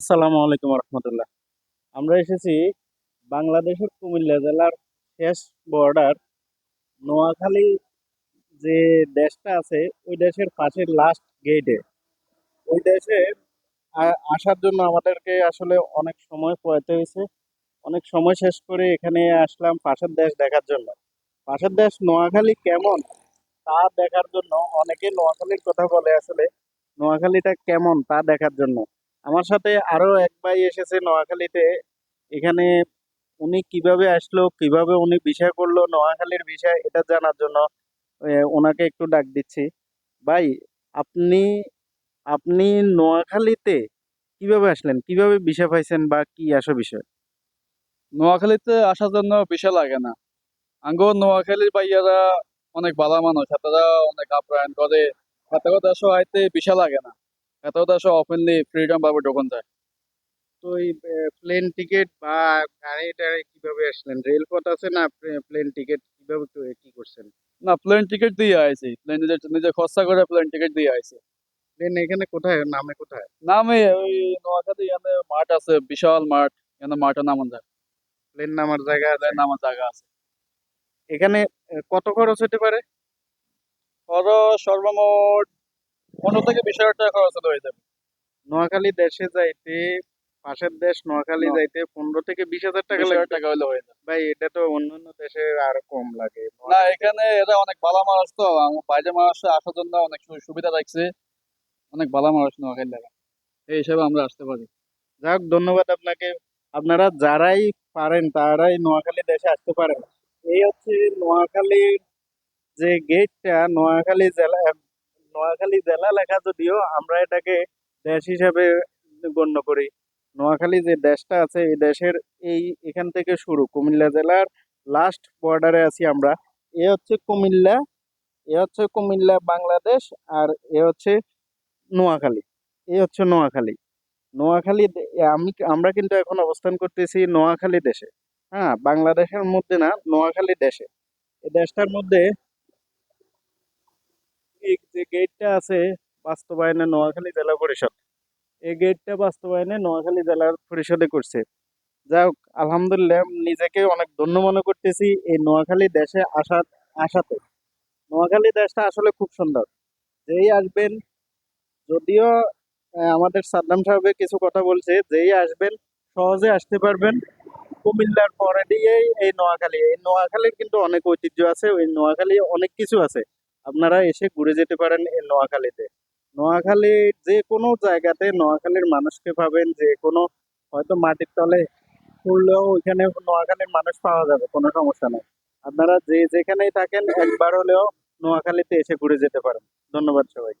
আসসালামু আলাইকুম রহমতুল্লাহ। আমরা এসেছি বাংলাদেশের কুমিল্লা জেলার শেষ বর্ডার নোয়াখালী যে দেশটা আছে, ওই দেশের পাশের লাস্ট গেটে ওই দেশে আসার জন্য আমাদেরকে আসলে অনেক সময় পোয়াতে হয়েছে। অনেক সময় শেষ করে এখানে আসলাম পাশের দেশ দেখার জন্য। পাশের দেশ নোয়াখালী কেমন? তা দেখার জন্য অনেকে নোয়াখালীর কথা বলে আসলে। নোয়াখালীটা কেমন তা দেখার জন্য। আমার সাথে আরও এক ভাই এসেছে নোয়াখালীতে। এখানে উনি কীভাবে আসলো, কীভাবে উনি বিষয় করল, নোয়াখালীর বিষয় এটা জানার জন্য ওনাকে একটু ডাক দিচ্ছি। ভাই, আপনি আপনি নোয়াখালীতে কীভাবে আসলেন? কীভাবে বিষয় পাইছেন বা কি আসো বিষয়? নোয়াখালীতে আসার জন্য বিষয় লাগে না। আঙ্গো নোয়াখালীর ভাইয়ারা অনেক ভালো মানুষ তারা অনেক আপ্যায়ন করে এত দেশ আইতে বিষয় লাগে না। এত দেশ ওপেনলি ফ্রিডম ভাবে ঢোকন যায়। তো এই প্লেন টিকিট বা গাড়ি টাড়ি কীভাবে আসলেন? রেলপথ আছে না প্লেন টিকিট কীভাবে তো- কি করছেন? না প্লেন টিকিট দিয়ে আইছি। প্লেন নিজের নিজে খরচা করে প্লেন টিকিট দিয়ে আইছি। প্লেন এখানে কোথায়? নামে কোথায়? নামে ওই নোয়াখালী এখানে মাঠ আছে বিশাল মাঠ। এখানে মাঠে নামান যায় প্লেন নামার জায়গা আছে? প্লেন নামার জায়গা আছে। এখানে কত খরচ হতে পারে? খরচ সর্বমোট পনেরো থেকে বিশ হাজার টাকা খরচ হয়ে যাবে নোয়াখালী দেশে যাইতে পাশের দেশ নোয়াখালী যাইতে পনেরো থেকে বিশ হাজার টাকা লাগবে। টাকা হলে হয়ে যাবে। ভাই এটা তো অন্যান্য দেশে আর কম লাগে। না এখানে এরা অনেক ভালো মানুষ তো বাইরে মানুষ আসার জন্য অনেক সুবিধা রাখছে অনেক ভালো মানুষ নোয়াখালী লাগা এই হিসাবে আমরা আসতে পারি। যাই হোক ধন্যবাদ আপনাকে। আপনারা যারাই পারেন তারাই নোয়াখালী দেশে আসতে পারেন। এই হচ্ছে নোয়াখালীর যে গেটটা নোয়াখালী জেলা নোয়াখালী জেলা লেখা যদিও আমরা এটাকে দেশ হিসাবে গণ্য করি। নোয়াখালী যে দেশটা আছে, এই দেশের এই এখান থেকে শুরু, কুমিল্লা জেলার লাস্ট বর্ডারে আছি আমরা। এ হচ্ছে কুমিল্লা, এ হচ্ছে কুমিল্লা বাংলাদেশ, আর এ হচ্ছে নোয়াখালী। এ হচ্ছে নোয়াখালী। নোয়াখালী আমি, আমরা কিন্তু এখন অবস্থান করতেছি নোয়াখালী দেশে। হ্যাঁ বাংলাদেশের মধ্যে না, নোয়াখালী দেশে। এই দেশটার মধ্যে গেটটা আছে বাস্তবায়নে নোয়াখালী জেলা পরিষদ। এই গেটটা বাস্তবায়নে নোয়াখালী জেলা পরিষদে করছে। যাই হোক, আলহামদুলিল্লাহ নিজেকে অনেক ধন্য মনে করতেছি এই নোয়াখালী দেশে আসার আসাতে নোয়াখালী দেশটা আসলে খুব সুন্দর। যেই আসবেন, যদিও আমাদের সাদ্দাম সাহেবের কিছু কথা বলছে, যেই আসবেন, সহজে আসতে পারবেন। কুমিল্লার পরে দিয়েই এই নোয়াখালী। এই নোয়াখালীর কিন্তু অনেক ঐতিহ্য আছে, ওই নোয়াখালী অনেক কিছু আছে। আপনারা এসে ঘুরে যেতে পারেন নোয়াখালীতে। নোয়াখালী যে কোনো জায়গাতে নোয়াখালীর মানুষকে পাবেন যে কোনো হয়তো মাটির তলে খুঁড়লেও ওইখানে নোয়াখালীর মানুষ পাওয়া যাবে, কোনো সমস্যা নেই। আপনারা যে যেখানেই থাকেন, একবার হলেও নোয়াখালীতে এসে ঘুরে যেতে পারেন। ধন্যবাদ সবাই